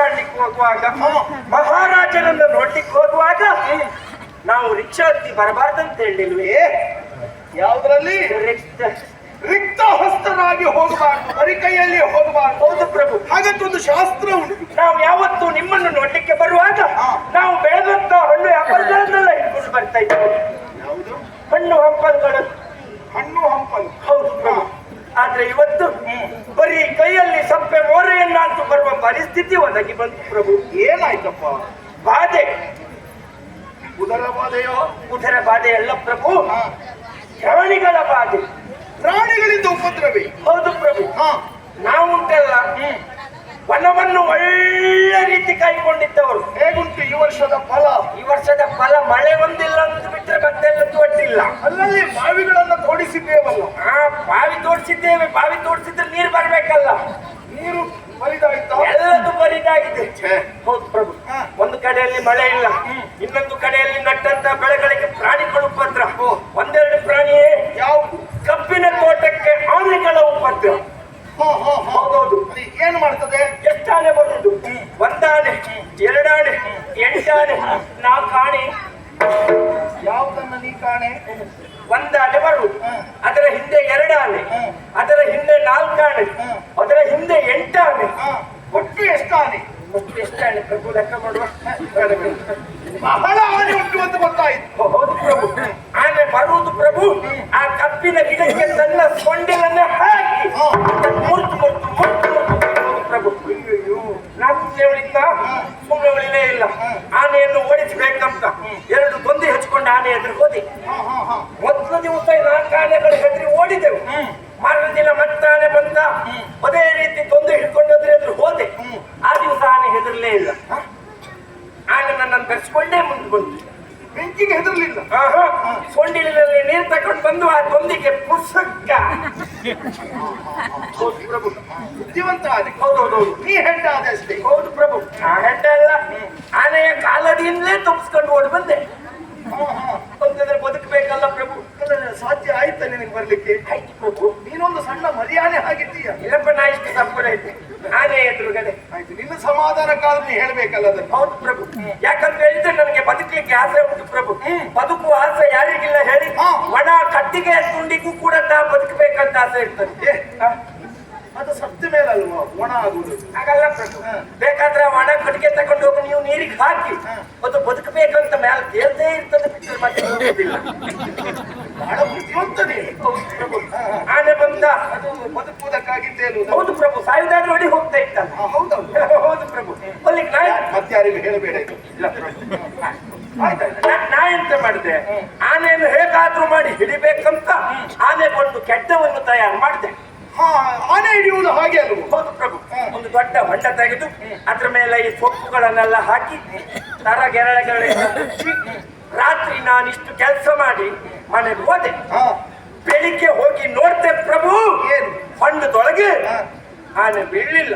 ಕಾಣ್ಲಿಕ್ಕೆ ಹೋಗುವಾಗ ಮಹಾರಾಜನನ್ನ ನೋಡ್ಲಿಕ್ಕೆ ಹೋಗುವಾಗ ನಾವು ರಿಕ್ಷಾ ಹತ್ತಿ ಬರಬಾರ್ದಂತ ಹೇಳಿಲ್ವೇ ಯಾವ್ದ್ರಲ್ಲಿ? ರಿಕ್ತ. ರಿಕ್ತ ಹಸ್ತರಾಗಿ ಹೋಗಬಾರ್ದು ಬರಿ ಕೈಯಲ್ಲಿ ಹೋಗಬಾರ್ದು. ಹೌದು ಪ್ರಭು. ಹಾಗಂತ ಒಂದು ಶಾಸ್ತ್ರ ಉಂಟು. ನಾವು ಯಾವತ್ತು ನಿಮ್ಮನ್ನು ನೋಡ್ಲಿಕ್ಕೆ ಬರುವಾಗ ನಾವು ಬೆಳೆದಂತ ಹಣ್ಣು ಹಂಪಲ್ಗಳನ್ನೆಲ್ಲ ಹಿಡ್ಕೊಂಡು ಬರ್ತಾ ಇದ್ದೇವೆ ಯಾವುದು? ಹಣ್ಣು ಹಂಪಲ್ಗಳು. ಹಣ್ಣು ಹಂಪಲ್. ಹೌದು ಪ್ರಭು. ಆದ್ರೆ ಇವತ್ತು ಬರೀ ಕೈಯಲ್ಲಿ ಸಪ್ಪೆ ಮೋರೆಯನ್ನಾಂತು ಬರುವ ಪರಿಸ್ಥಿತಿ ಒದಗಿ ಬಂತು ಪ್ರಭು. ಏನಾಯ್ತಪ್ಪ? ಬಾಧೆ. ಉದರ ಬಾಧೆಯೋ? ಉದರ ಬಾಧೆ ಅಲ್ಲ ಪ್ರಭು. ಪ್ರಾಣಿಗಳ ಬಾಧೆ. ಪ್ರಾಣಿಗಳಿಂದ ಉಪದ್ರವಿ. ಹೌದು ಪ್ರಭು. ಹಾ. ನಾವುಂಟಲ್ಲ. ವನವನ್ನು ಒಳ್ಳೆ ರೀತಿ ಕಾಯ್ಕೊಂಡಿದ್ದವರು. ಹೇಗುಂಟು ಈ ವರ್ಷದ ಫಲ? ಈ ವರ್ಷದ ಫಲ ಮಳೆ ಒಂದಿಲ್ಲ ಅಂತ ಬಿಟ್ಟರೆ ಮತ್ತೆ ತೋಟಿಲ್ಲ ಅಲ್ಲಲ್ಲಿ ಬಾವಿಗಳನ್ನ ತೋಡಿಸಿದ್ದೇವಲ್ಲ. ಆ ಬಾವಿ ತೋಡಿಸಿದ್ದೇವೆ ಬಾವಿ ತೋಡಿಸಿದ್ರೆ ನೀರು ಬರಬೇಕಲ್ಲ. ನೀರು ಬರಿದಾಯ್ತಾ ಬರಿದಾಗಿದೆ ಹೌದು ಪ್ರಭು. ಒಂದು ಕಡೆಯಲ್ಲಿ ಮಳೆ ಇಲ್ಲ. ಇನ್ನೊಂದು ಕಡೆಯಲ್ಲಿ ನಟ್ಟಂತ ಬೆಳೆಗಳಿಗೆ ಪ್ರಾಣಿಗಳ ಉಪದ್ರ. ಒಂದೆರಡು ಪ್ರಾಣಿಯೇ ಯಾವುದು? ಕಬ್ಬಿನ ತೋಟಕ್ಕೆ ಆನೆಗಳ ಉಪದ್ರ. ಹೌದೌದು. ಏನು ಮಾಡ್ತದೆ? ಎಷ್ಟಾನೆ ಬರುವುದು? ಒಂದಾನೆ ಎರಡಾನೆ ಎಂಟಾನೆ. ನಾಲ್ಕಾಣೆ ಯಾವ್ದನ್ನ ನೀ ಕಾಣೆ? ಒಂದಾನೆ ಬರುವುದು. ಅದರ ಹಿಂದೆ ಎರಡಾನೆ. ಅದರ ಹಿಂದೆ ನಾಲ್ಕಾನೆ. ಅದರ ಹಿಂದೆ ಎಂಟಾನೆ. ಒಟ್ಟು ಎಷ್ಟಾನೆ ಒಟ್ಟು ಎಷ್ಟಾನೆ ಪ್ರಭು ಲೆಕ್ಕ ಮಾಡುವ ಬಹಳ ಆನೆ ಉಂಟು ಅಂತ ಗೊತ್ತಾಯ್ತು. ಹೌದು ಪ್ರಭು ಆನೆ ಬರುವುದು ಪ್ರಭು. ಆ ಕಬ್ಬಿನ ಗಿಡಕ್ಕೆ ತನ್ನ ಸೊಂಡಿಲನ್ನ ಹಾಕಿ. ಮುರ್ತು ಮುರ್ತು ಮುರ್ತು ಪ್ರಭು. ನಾನು ಸುಮ್ಮನೆ ಉಳಿದ ಸುಮ್ಮನೆ ಉಳಿಲೇ ಇಲ್ಲ. ಆನೆಯನ್ನು ಓಡಿಸಬೇಕಂತ. ಎರಡು ಗೊಂದಿ ಹಚ್ಕೊಂಡು ಆನೆ ಎದುರು ಹೋದಿ. ಮೊದಲ ದಿವಸ ನಾಲ್ಕು ಆನೆಗಳು ಹೆದರಿ ಓಡಿದೆವು. ಮಾರನೇ ದಿನ ಮತ್ತೆ ಆನೆ ಬಂದ ಅದೇ ರೀತಿ ತೊಂದರೆ ಹಿಡ್ಕೊಂಡು ಅದ್ರ ಎದುರು ಹೋದೆ ಆ ದಿವಸ ಆನೆ ಹೆದರ್ಲೇ ಇಲ್ಲ ಆನೆ ನನ್ನನ್ನು ಬೆರೆಸ್ಕೊಂಡೇ ಮುಂದೆ ಬಂತು ಬೆಂಕಿಗೆ ಹೆದರ್ಲಿಲ್ಲ ಸೊಂಡಿಲಿನಲ್ಲಿ ನೀರು ತಕೊಂಡು ಬಂದು ಆ ತೊಂದಿಗೆ ಪುಸ್ತಕ ಪ್ರಭು. ಬುದ್ಧಿವಂತ ಆನೆ ಹೌದೌದೌದು. ನೀ ಹೆಂಡ ಆದ ಅಷ್ಟೇ. ಹೌದು ಪ್ರಭು. ನಾ ಹೆಡ್ಡ ಅಲ್ಲ. ಆನೆಯ ಕಾಲಡಿಯಿಂದಲೇ ತಪ್ಪಿಸ್ಕೊಂಡು ಓಡಿ ಬಂದೆ. ಅಂತಂದ್ರೆ ಬದುಕಬೇಕಲ್ಲ ಪ್ರಭು. ಸಾಧ್ಯ ಆಯ್ತಾ ನಿನಗೆ ಬರ್ಲಿಕ್ಕೆ? ಆಯ್ತು ಪ್ರಭು. ನೀನೊಂದು ಸಣ್ಣ ಮರಿಯಾನೆ ಆಗಿದ್ದೀಯ ಇಲ್ಲಪ್ಪ ನಾ ಇಷ್ಟು ಸಂಪೂರ್ಣ ಐತೆ ಆನೆ ಎದುರುಗಡೆ. ಆಯ್ತು ನಿನ್ನ ಸಮಾಧಾನಕ್ಕಾದ್ರೂ ನೀ ಹೇಳ್ಬೇಕಲ್ಲ ಅದನ್ನು. ಹೌದು ಪ್ರಭು ಯಾಕಂತ ಹೇಳಿದ್ರೆ ನನಗೆ ಬದುಕಲಿಕ್ಕೆ ಆಸೆ ಉಂಟು ಪ್ರಭು. ಬದುಕುವ ಆಸೆ ಯಾರಿಗಿಲ್ಲ ಹೇಳಿ. ಒಣ ಕಟ್ಟಿಗೆ ತುಂಡಿಗೂ ಕೂಡ ತಾ ಬದುಕಬೇಕಂತ ಆಸೆ ಇರ್ತದೆ. ಅದು ಸತ್ತ ಮೇಲಲ್ವಾ? ಒಣ ಆಗುದು ಹಾಗಲ್ಲ ಪ್ರಭು. ಬೇಕಾದ್ರೆ ಒಣ ಕಟ್ಟಿಗೆ ತಗೊಂಡು ಹೋಗಿ ನೀವು ನೀರಿಗೆ ಹಾಕಿ. ಅದು ಬದುಕಬೇಕಂತ ಮೇಲೆ ಕೇಳದೇ ಇರ್ತದೆ ಮತ್ತೆ. ಬಹಳ ಹೌದು ಪ್ರಭು. ಆನೆ ಬಂದ. ಅದು ಬದುಕುವುದಕ್ಕಾಗಿ ಹೌದು ಪ್ರಭು ಸಾಯುದಾದ್ರೆ ಹೊಡಿ ಹೋಗ್ತಾ ಇತ್ತಲ್ಲ. ಹಾ, ಹೌದೌದು. ಹೌದು ಪ್ರಭು. ಅಲ್ಲಿ ನಾ ಮತ್ತಾರಿಗೂ ಹೇಳಬೇಡ ಇಲ್ಲ ಪ್ರಭು. ನಾ- ಎಂತ ಮಾಡಿದೆ? ಆನೆಯನ್ನು ಹೇಗಾದ್ರೂ ಮಾಡಿ ಹಿಡಿಬೇಕಂತ ಆನೆ ಒಂದು ಕೆಟ್ಟವನ್ನು ತಯಾರು ಮಾಡಿದೆ. ಆನೆ ಹಿಡಿಯುವುದು ಹಾಗೆ ಅಲ್ವ? ಹೌದು ಪ್ರಭು. ಒಂದು ದೊಡ್ಡ ಹೊಂಡ ತೆಗೆದು ಅದ್ರ ಮೇಲೆ ಈ ಸೊಪ್ಪುಗಳನ್ನೆಲ್ಲ ಹಾಕಿ ತರ ಗೆರಳೆಗಳ ರಾತ್ರಿ ನಾನಿಷ್ಟು ಕೆಲಸ ಮಾಡಿ ಮನೆಗೆ ಹೋದೆ. ಬೆಳಿಗ್ಗೆ ಹೋಗಿ ನೋಡ್ತೆ ಪ್ರಭು. ಏನು? ಹೊಂಡದೊಳಗೆ. ಆನೆ ಬೀಳಲಿಲ್ಲ.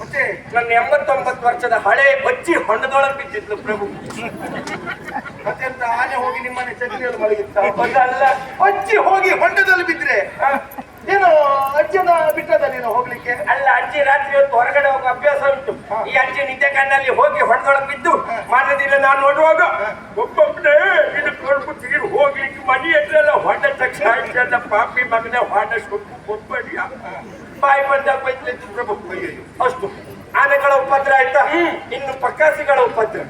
ಮತ್ತೆ ನನ್ನ ಎಂಬತ್ತೊಂಬತ್ತು ವರ್ಷದ ಹಳೆ ಬಚ್ಚಿ ಹೊಂಡದೊಳಗೆ ಬಿದ್ದಿದ್ಲು ಪ್ರಭು. ಮತ್ತೆಂತ ಆನೆ ಹೋಗಿ ನಿಮ್ಮನೆ ಚಟ್ನಿಯಲ್ಲಿ ಮಲಗಿತ್ತ? ಅಲ್ಲ ಅಜ್ಜಿ ಹೋಗಿ ಹೊಂಡದಲ್ಲಿ ಬಿದ್ರೆ? ಏನು ಅಜ್ಜನ ಬಿಟ್ಟದ ನೀನು ಹೋಗ್ಲಿಕ್ಕೆ? ಅಲ್ಲ ಅಜ್ಜಿ ರಾತ್ರಿ ಹೊತ್ತು ಹೊರಗಡೆ ಹೋಗೋ ಅಭ್ಯಾಸ ಉಂಟು. ಈ ಅಜ್ಜಿ ನಿದ್ದೆ ಕಣ್ಣಲ್ಲಿ ಹೋಗಿ ಹೊಡೆದೊಳಗೆ ಬಿದ್ದು ಮಾರದಿಲ್ಲ ನಾನು ನೋಡುವಾಗ ಒಬ್ಬೊಬ್ಬನೇ ಇದು ತೀರು ಹೋಗ್ಲಿಕ್ಕೆ ಮನೆ ಎಲ್ಲ ಹೊಂಡ ತಕ್ಷಣ ಪಾಪಿ ಮಗನೇ ಹೊಂಡ ಸೊಪ್ಪು ಕೊಟ್ಬೇಡಿ ಬಾಯಿ ಬಂದಾಗ ಬೈತಿತ್ತು ಪ್ರಭು ಅಷ್ಟು ಆನೆಗಳ ಉಪದ್ರ ಆಯ್ತಾ? ಇನ್ನು ಪಕ್ಕಾಸಿಗಳ ಉಪದ್ರ.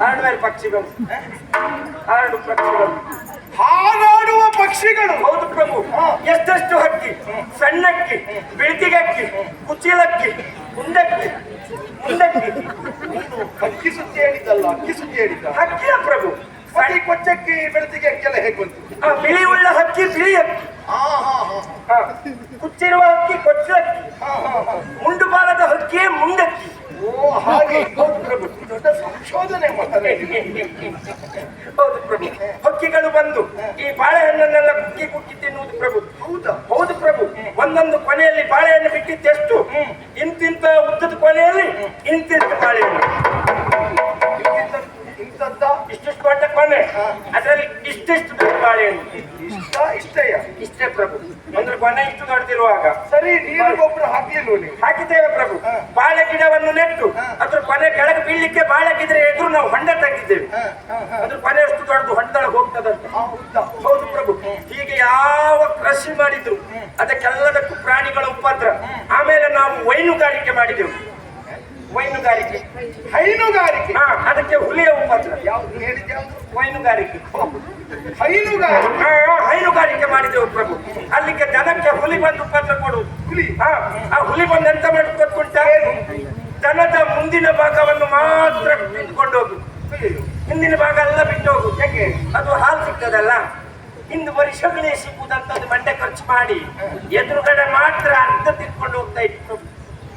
ಹಾರ್ಡ್ವೇರ್ ಪಕ್ಷಿಗಳು. ಹರಡು ಪಕ್ಷಿಗಳು. ಹಾರಾಡುವ ಪಕ್ಷಿಗಳು? ಹೌದು ಪ್ರಭು. ಎಷ್ಟೆಷ್ಟು ಹಕ್ಕಿ? ಸಣ್ಣಕ್ಕಿ ಬಿಳ್ತಿಗಕ್ಕಿ ಕುಚಿಲಕ್ಕಿ ಮುಂದಕ್ಕಿ. ಮುಂದಕ್ಕಿ ಹಕ್ಕಿ ಸುದ್ದಿ ಹೇಳಿದ್ದಲ್ಲ ಅಕ್ಕಿ ಸುದ್ದಿ ಹೇಳಿದ್ದ? ಹಕ್ಕಿಯ ಪ್ರಭು. ಸರಿ ಕೊಚ್ಚಕ್ಕಿ ಬೆಳತಿಗೆ ಅಕ್ಕೆಲ್ಲ ಹೇಗೆ ಬಂತು? ಬಿಳಿ ಉಳ್ಳ ಹಕ್ಕಿ ಬಿಳಿ ಹಕ್ಕಿ. ಕುಚ್ಚಿರುವ ಹಕ್ಕಿ ಕೊಚ್ಚು ಹಕ್ಕಿ ಹಾ ಹಾ ಹಾ. ಮುಂಡು ಬಾಲದ ಹಕ್ಕಿಯೇ ಮುಂಡಕ್ಕಿ. ಓ ಹಾಗೆ ಪ್ರಭು ದೊಡ್ಡ ಸಂಶೋಧನೆ ಮಾಡ್ತಾರೆ ಹೌದು ಪ್ರಭು. ಹಕ್ಕಿಗಳು ಬಂದು ಈ ಬಾಳೆಹಣ್ಣನ್ನೆಲ್ಲ ಕುಕ್ಕಿ ಕುಕ್ಕಿ ತಿನ್ನುವುದು ಪ್ರಭು. ಹೌದಾ? ಹೌದು ಪ್ರಭು. ಒಂದೊಂದು ಕೊನೆಯಲ್ಲಿ ಬಾಳೆಹಣ್ಣು ಬಿಟ್ಟಿದ್ದೆಷ್ಟು? ಇಂತಿಂತ ಉದ್ದದ ಕೊನೆಯಲ್ಲಿ ಇಂತಿಂತ ಬಾಳೆಹಣ್ಣು. ಇಂಥದ್ದ ಇಷ್ಟಿಷ್ಟು ದೊಡ್ಡ ಕೊನೆ. ಅದರಲ್ಲಿ ಇಷ್ಟಿಷ್ಟು ದೊಡ್ಡ ಇಷ್ಟ ಇಷ್ಟಯ್ಯ ಇಷ್ಟೇ ಪ್ರಭು. ಅಂದ್ರೆ ಕೊನೆ ಇಷ್ಟು ದೊಡ್ಡದಿರುವಾಗ ಸರಿ ನೀರು ಗೊಬ್ಬರ ಹಾಕ್ಲಿಲ್ವ ನೀವು? ಹಾಕಿದ್ದೇವೆ ಪ್ರಭು. ಬಾಳೆ ಗಿಡವನ್ನು ನೆಟ್ಟು. ಅದ್ರ ಕೊನೆ ಕೆಳಗೆ ಬೀಳ್ಲಿಕ್ಕೆ ಬಾಳೆ ಗಿದ್ರೆ ಎದುರು ನಾವು ಹೊಂಡ ತೆಗಿದ್ದೇವೆ. ಅದ್ರ ಕೊನೆ ಅಷ್ಟು ದೊಡ್ಡದು ಹೊಂಡದೊಳಗೆ ಹೋಗ್ತದಂತ. ಹೌದಾ ಹೌದು ಪ್ರಭು. ಹೀಗೆ ಯಾವ ಕೃಷಿ ಮಾಡಿದ್ರು ಅದಕ್ಕೆಲ್ಲದಕ್ಕೂ ಪ್ರಾಣಿಗಳ ಉಪದ್ರ. ಆಮೇಲೆ ನಾವು ವೈನುಗಾರಿಕೆ ಮಾಡಿದೆವು. ವೈನುಗಾರಿಕೆ. ಹೈನುಗಾರಿಕೆ. ಹಾ ಅದಕ್ಕೆ ಹುಲಿಯ ಉಪದ್ರ. ಯಾವ್ದು ಹೇಳಿದ್ದೆ ಹೈನುಗಾರಿಕೆ ವೈನುಗಾರಿಕೆ. ಹೈನುಗಾರಿಕೆ. ಹಾ ಹೈನುಗಾರಿಕೆ ಮಾಡಿದೆವು ಪ್ರಭು. ಅಲ್ಲಿಗೆ ದನಕ್ಕೆ ಹುಲಿ ಬಂದು ಉಪದ್ರ ಕೊಡುವುದು ಹುಲಿ? ಹಾ ಆ ಹುಲಿ ಬಂದು ಎಂತ ಮಾಡಿ ಗೊತ್ತುಂಟ ದನದ ಮುಂದಿನ ಭಾಗವನ್ನು ಮಾತ್ರ ಬಿಟ್ಕೊಂಡು ಹೋಗು. ಹಿಂದಿನ ಭಾಗ ಎಲ್ಲ ಬಿಟ್ಟು ಹೋಗು ಯಾಕೆ? ಅದು ಹಾಲು ಸಿಗ್ತದಲ್ಲ? ಇಂದು ಬರೀ ಸಗಣಿ ಸಿಗುವುದಂತ ಮಂಡೆ ಖರ್ಚು ಮಾಡಿ ಎದುರುಗಡೆ ಮಾತ್ರ ಅರ್ಧ ತಿಳ್ಕೊಂಡು ಹೋಗ್ತಾ ಇತ್ತು.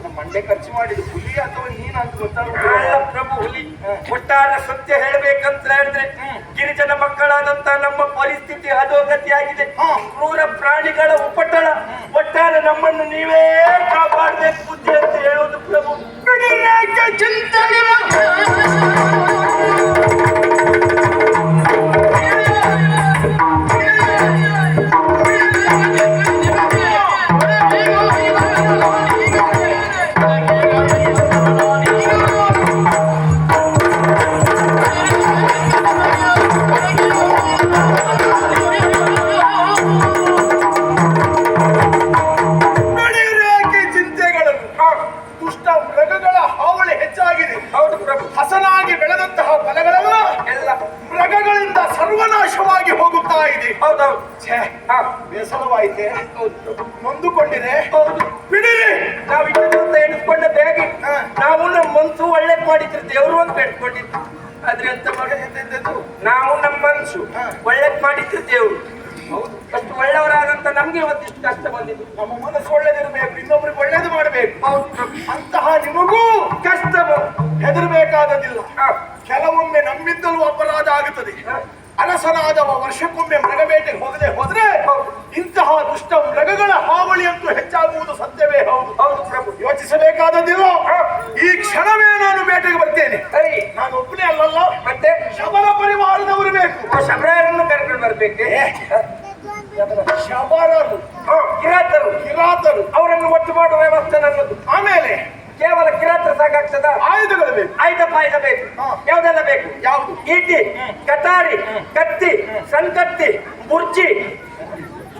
ನಮ್ಮ ಮಂಡೆ ಖರ್ಚು ಮಾಡಿದ ಹುಲಿ ಅಥವಾ ನೀನು ಅಂತ ಆಳ ಗೊತ್ತಾಗ ಪ್ರಭು ಹುಲಿ. ಒಟ್ಟಾರೆ ಸತ್ಯ ಹೇಳ್ಬೇಕಂತ ಹೇಳಿದ್ರೆ ಗಿರಿಜನ ಮಕ್ಕಳಾದಂತ ನಮ್ಮ ಪರಿಸ್ಥಿತಿ ಅಧೋಗತಿಯಾಗಿದೆ. ಆಗಿದೆ ಕ್ರೂರ ಪ್ರಾಣಿಗಳ ಉಪಟಳ ಒಟ್ಟಾರೆ ನಮ್ಮನ್ನು ನೀವೇ ಕಾಪಾಡಬೇಕು ಬುದ್ಧಿ ಅಂತ ಹೇಳೋದು ಪ್ರಭು. ಚಿಂತನೆ ಇದೆ ಹೌದೌದು ಛೇ ಬೇಸರವಾಯಿತೆ. ನೊಂದುಕೊಂಡಿದೆ. ಹೌದು. ಬಿಡಿರಿ. ನಾವು ಇಟ್ಟಿದ್ದಂತ ಎಣಿಸ್ಕೊಂಡ ಬೇಗೆ. ನಾವು ನಮ್ಮ ಮನ್ಸು ಒಳ್ಳೇದ್ ಮಾಡಿದ್ರು ದೇವರು ಅಂತ ಬೇಡ್ಕೊಂಡಿದ್ದು ಆದ್ರೆ ಎಂತ ಮಾಡಿದ್ದು ನಾವು ನಮ್ಮ ಮನ್ಸು ಹಾ. ಒಳ್ಳೇದ್ ಮಾಡಿದ್ರು ದೇವ್ರು. ಹೌದು. ಅಷ್ಟು ಒಳ್ಳೆಯವರಾದಂತ ನಮ್ಗೆ ಇವತ್ತಿಷ್ಟು ಕಷ್ಟ ಬಂದಿದ್ದು. ನಮ್ಮ ಮನಸ್ಸು ಒಳ್ಳೇದಿರಬೇಕು ಇನ್ನೊಬ್ರಿಗೆ ಒಳ್ಳೇದು ಮಾಡಬೇಕು. ಹೌದು. ಅಂತಹ ನಿಮಗೂ ಕಷ್ಟ ಹೆದರ್ಬೇಕಾದದಿಲ್ಲ ಕೆಲವೊಮ್ಮೆ ನಮ್ಮಿಂದಲೂ ಅಪರಾಧ ಆಗುತ್ತದೆ. ಅರಸನಾದವ ವರ್ಷಕ್ಕೊಮ್ಮೆ ಮೃಗಬೇಟೆಗೆ ಹೋಗದೆ ಹೋದ್ರೆ ಹೌದು. ಇಂತಹ ದುಷ್ಟ ಮೃಗಗಳ ಹಾವಳಿ ಅಂತೂ ಹೆಚ್ಚಾಗುವುದು ಸತ್ಯವೇ. ಹೌದು ಹೌದು ಪ್ರಭು. ಯೋಚಿಸಬೇಕಾದದಿಲ್ಲ ಹಾ. ಈ ಕ್ಷಣವೇ ನಾನು ಬೇಟೆಗೆ ಬರ್ತೇನೆ. ಸರಿ. ನಾನು ಒಬ್ಬನೇ ಅಲ್ಲಲ್ಲ ಮತ್ತೆ ಶಬರ ಪರಿವಾರದವರು ಬೇಕು. ಶಬರನ್ನು ಕರ್ಕೊಂಡು ಬರ್ಬೇಕೆ. ಶಬರರು ಕಿರಾತರು. ಕಿರಾತರು. ಅವರನ್ನು ಒಟ್ಟು ಮಾಡುವ ವ್ಯವಸ್ಥೆ ನನ್ನದು. ಆಮೇಲೆ ಕೇವಲ ಕಿರಾತ್ರ ಸಾಕಾಗ್ತದ? ಆಯುಧಗಳು ಬೇಕು. ಆಯ್ದ ಪಾಯುಧ ಬೇಕು. ಯಾವ್ದೆಲ್ಲ ಬೇಕು? ಯಾವುದು? ಈಟಿ ಕಟಾರಿ ಕತ್ತಿ ಸಂಕತ್ತಿ ಮುರ್ಚಿ.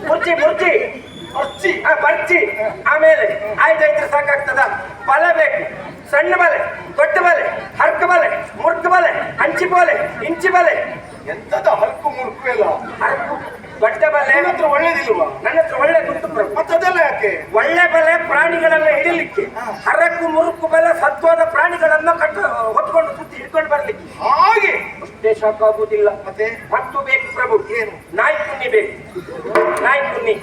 ಮುರ್ಚಿ ಮುರ್ಚಿ. ಬರ್ಚಿ. ಆ, ಬರ್ಚಿ. ಆಮೇಲೆ ಆಯುಧ ಇದ್ರೆ ಸಾಕಾಗ್ತದ. ಬಲೆ ಬೇಕು. ಸಣ್ಣ ಬಲೆ ದೊಡ್ಡ ಬಲೆ ಹರ್ಕ ಬಲೆ ಮುರ್ಕ ಬಲೆ ಹಂಚಿ ಬಲೆ ಇಂಚಿ ಬಲೆ. ಎಂತದ ಹರ್ಕು ಮುರ್ಕು ಎಲ್ಲ? ಹರ್ಕು ದೊಡ್ಡ ಬಲೆ. ನಿನ್ನ ಹತ್ರ ಒಳ್ಳೇದಿಲ್ವಾ? ನನ್ನ ಹತ್ರ ಒಳ್ಳೆ ಮತ್ತದೆಲ್ಲ ಯಾಕೆ ಒಳ್ಳೆ ಬಲೆ ಪ್ರಾಣಿಗಳನ್ನ ಹಿಡಿಲಿಕ್ಕೆ ಹರಕು ಮುರುಕು ಬೆಲೆ ಸತ್ವದ ಪ್ರಾಣಿಗಳನ್ನ ಕಟ್ಟ ಹೊತ್ಕೊಂಡು ಸುತ್ತಿ ಹಿಡ್ಕೊಂಡು ಬರ್ಲಿಕ್ಕೆ. ಹಾಗೆ. ಅಷ್ಟೇ ಸಾಕಾಗುವುದಿಲ್ಲ. ಮತ್ತೆ? ಮತ್ತು ಬೇಕು ಪ್ರಭು. ಏನು? ನಾಯಿ ಕುನ್ನಿ ಬೇಕು. ನಾಯಿ ಕುನ್ನಿ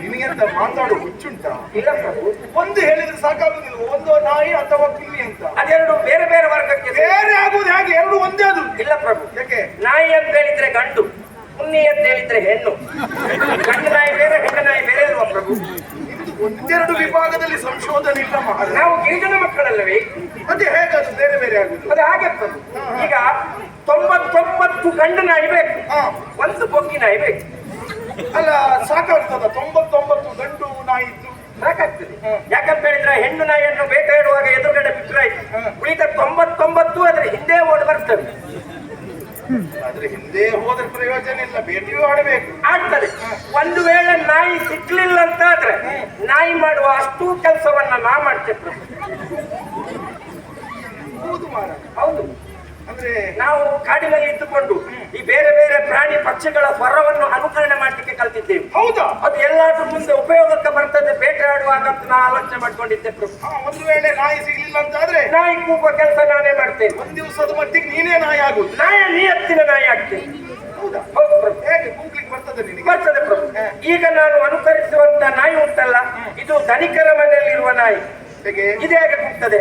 ನಿನಗೆಂತ ಮಾತಾಡು ಹುಚ್ಚುಂಟ? ಇಲ್ಲ ಪ್ರಭು. ಒಂದು ಹೇಳಿದ್ರೆ ಸಾಕಾಗುದಿಲ್ಲ ಒಂದು ನಾಯಿ ಅಥವಾ ಕುಮ್ಮಿ ಅಂತ. ಅದೆರಡು ಬೇರೆ ಬೇರೆ ವರ್ಗಕ್ಕೆ ಬೇರೆ ಆಗುವುದು ಹಾಗೆ? ಎರಡು ಒಂದೇ ಅದು. ಇಲ್ಲ ಪ್ರಭು. ಯಾಕೆ? ನಾಯಿ ಅಂತ ಹೇಳಿದ್ರೆ ಗಂಡು. ಕುನ್ನಿ ಅಂತ ಹೇಳಿದ್ರೆ ಹೆಣ್ಣು. ಗಂಡು ನಾಯಿ ಬೇರೆ. ಪ್ರಭು ಒಂದೆರಡು ವಿಭಾಗದಲ್ಲಿ ಸಂಶೋಧನೆ ಇಲ್ಲ ಮಹಾರಾಜ ನಾವು ಗಿರಿಜನ ಮಕ್ಕಳಲ್ಲವೇ? ಅದೇ ಹೇಗದು ಬೇರೆ ಬೇರೆ ಆಗುತ್ತೆ? ಅದೇ ಹಾಗೆ ಪ್ರಭು ಈಗ ತೊಂಬತ್ತೊಂಬತ್ತು ಗಂಡು ನಾಯಿ ಬೇಕು. ಒಂದು ಬೊಗ್ಗಿ ನಾಯಿ ಬೇಕು. ಅಲ್ಲ ಸಾಕಾಗ್ತದ? ತೊಂಬತ್ತೊಂಬತ್ತು ಗಂಡು ನಾಯಿ ಇದ್ದು? ಸಾಕಾಗ್ತದೆ. ಯಾಕಂತ ಹೇಳಿದ್ರೆ ಹೆಣ್ಣು ನಾಯಿಯನ್ನು ಬೇಟೆಯಾಡುವಾಗ ಎದುರುಗಡೆ ಬಿಟ್ಟರೆ ಉಳಿದ ತೊಂಬತ್ತೊಂಬತ್ತು ಅದ್ರ ಹಿಂದೆ ಓಡ್ ಬರ್ತವೆ ಆದ್ರೆ ಹಿಂದೆ ಹೋದ್ರೆ ಪ್ರಯೋಜನ ಇಲ್ಲ ಭೇಟಿಯೂ ಆಡಬೇಕು. ಆಗ್ತದೆ. ಒಂದು ವೇಳೆ ನಾಯಿ ಸಿಕ್ಲಿಲ್ಲ ಅಂತ ಆದ್ರೆ ನಾಯಿ ಮಾಡುವ ಅಷ್ಟು ಕೆಲಸವನ್ನ ನಾ ಮಾಡ್ತೇನೆ. ಹೌದು ಮಾರ ಹೌದು. ನಾವು ಕಾಡಿನಲ್ಲಿ ಇದ್ದುಕೊಂಡು ಈ ಬೇರೆ ಬೇರೆ ಪ್ರಾಣಿ ಪಕ್ಷಿಗಳ ಸ್ವರವನ್ನು ಅನುಕರಣೆ ಮಾಡಲಿಕ್ಕೆ ಕಲ್ತಿದ್ದೇವೆ. ಹೌದಾ? ಅದು ಎಲ್ಲಾದ್ರೂ ಮುಂದೆ ಉಪಯೋಗಕ್ಕೆ ಬರ್ತದೆ. ಬೇಟೆಯಾಡುವಾಗ ಅಂತ ನಾ ಆಲೋಚನೆ ಮಾಡ್ಕೊಂಡಿದ್ದೆ ಒಂದು ವೇಳೆ ನಾಯಿ ಸಿಗ್ಲಿಲ್ಲ ಅಂತ ಆದ್ರೆ ನಾಯಿ ಕೂಗುವ ಕೆಲಸ ನಾನೇ ಮಾಡ್ತೇನೆ. ಒಂದ್ ದಿವಸದ ಮಟ್ಟಿಗೆ ನೀನೇ ನಾಯಿ ಆಗುದು ನಾಯ ಹತ್ತಿನ ನಾಯಿ ಆಗ್ತೇನೆ. ಹೌದಾ? ಹೌದು ಪ್ರಭು. ಹೇಗೆ? ಕೂಗ್ಲಿಕ್ಕೆ ಬರ್ತದೆ ನಿನಗೆ? ಬರ್ತದೆ ಪ್ರಭು. ಈಗ ನಾನು ಅನುಕರಿಸುವಂತ ನಾಯಿ ಉಂಟಲ್ಲ ಇದು ಧನಿಕರ ಮನೆಯಲ್ಲಿರುವ ನಾಯಿ. ಇದೇ ಇದು ಹೇಗೆ ಕೂಗ್ತದೆ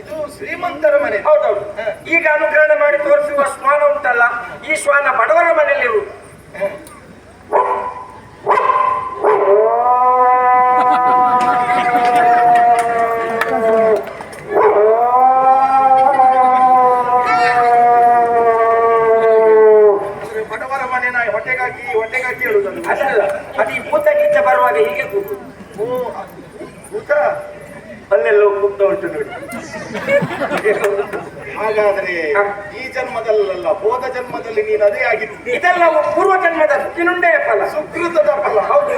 ಇದು ಶ್ರೀಮಂತರ ಮನೆ ಹೌದೌದು ಈಗ ಅನುಕರಣೆ ಮಾಡಿ ತೋರಿಸುವ ಶ್ವಾನ ಉಂಟಲ್ಲ ಈ ಶ್ವಾನ ಬಡವರ ಮನೆಯಲ್ಲಿ ಹೊಟ್ಟೆಗಾಗಿ ಬಡವರ ಮನೆ ಹೊಟ್ಟೆಗಾಗಿ ಹೊಟ್ಟೆಗಾಗಿ ಹೇಳುದನ್ನು ಅದಲ್ಲ ಅದು ಈ ಭೂತ ಗೀತ ಬರುವಾಗ ಹೀಗೆ ಭೂತ? ಅಲ್ಲೆಲ್ಲೋ ಕುಗ್ತಾ ಉಂಟು ನೋಡಿ. ಹಾಗಾದ್ರೆ ಈ ಜನ್ಮದಲ್ಲ ಹೋದ ಜನ್ಮದಲ್ಲಿ ನೀನು ಅದೇ ಆಗಿತ್ತು ಇದೆಲ್ಲ ಪೂರ್ವ ಜನ್ಮದ ಇನ್ನೊಂದೇ ಫಲ. ಸುಕೃತದ ಫಲ. ಹೌದು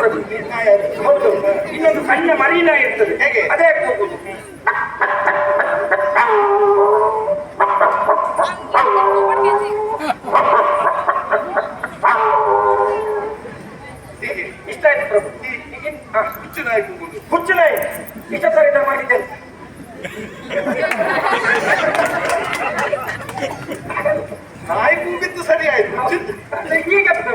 ಹೌದು. ಇನ್ನೊಂದು ಸಣ್ಣ ಮರೀನ ಇರ್ತದೆ. ಹೇಗೆ? ಅದೇ ಕೂಗುದು ಇಷ್ಟ ಆಯ್ತು ಪ್ರಭು. ಹುಚ್ಚು ನಾಯಿ ಕೂಗುದು ಹುಚ್ಚು ನಾಯಿ ಸರಿದ ಮಾಡಿದ್ದೇನೆ ನಾಯಿ ಕೂಗಿದ್ದು ಸರಿ ಆಯ್ತು. ಈಗ ಅದು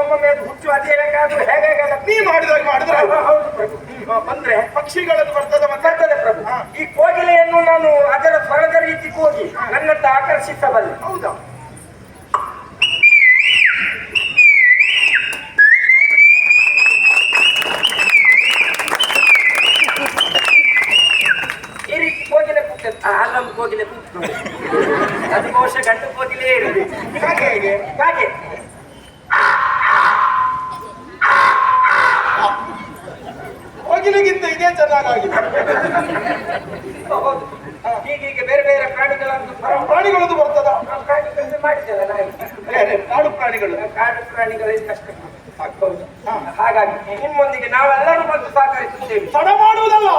ಒಮ್ಮೊಮ್ಮೆ ಅದು ಹುಚ್ಚು ಅದೇನಕ್ಕಾದ್ರೂ ಹೇಗೆ ನೀ ಮಾಡಿದಾಗ ಮಾಡಿದ್ರೆ ಬಂದ್ರೆ ಪಕ್ಷಿಗಳನ್ನು ಬರ್ತದ ಬರ್ತದೆ ಪ್ರಭು. ಈ ಕೋಗಿಲೆಯನ್ನು ನಾನು ಅದರ ಸ್ವರದ ರೀತಿ ಹೋಗಿ ನನ್ನತ್ತ ಆಕರ್ಷಿಸಬಲ್ಲೆ. ಹೌದಾ ಈ ರೀತಿ ಕೋಗಿಲೆ ಕೂಗ್ತದೆ ಆ ಅಲ್ಲೊಂದು ಅದು ಬಹುಶಃ ಗಂಡು ಕೋಗಿಲೆ ಇರಬೇಕು ಹಾಗೆ ಹೇಗೆ? ಹಾಗೆ ಹೋಗಿಲಿಗಿಂತ ಇದೇ ಚೆನ್ನಾಗಿದೆ ಹೌದು. ಹೀಗೀಗೆ ಬೇರೆ ಬೇರೆ ಪ್ರಾಣಿಗಳನ್ನು ಪ್ರಾಣಿಗಳದ್ದು ಬರ್ತದ? ಪ್ರಾಣಿಗಳನ್ನು ಮಾಡಿದ್ದೇವೆ ನಾಯಿ ಕಾಡು ಪ್ರಾಣಿಗಳು. ಕಾಡು ಪ್ರಾಣಿಗಳಿಗೆ ಕಷ್ಟ. ಆಗ್ಬಹುದು ಹಾಗಾಗಿ ನಿಮ್ಮೊಂದಿಗೆ ನಾವೆಲ್ಲರೂ ಬಂದು ಸಹಕರಿಸುತ್ತೇವೆ. ತಡ ಮಾಡುವುದಲ್ಲ.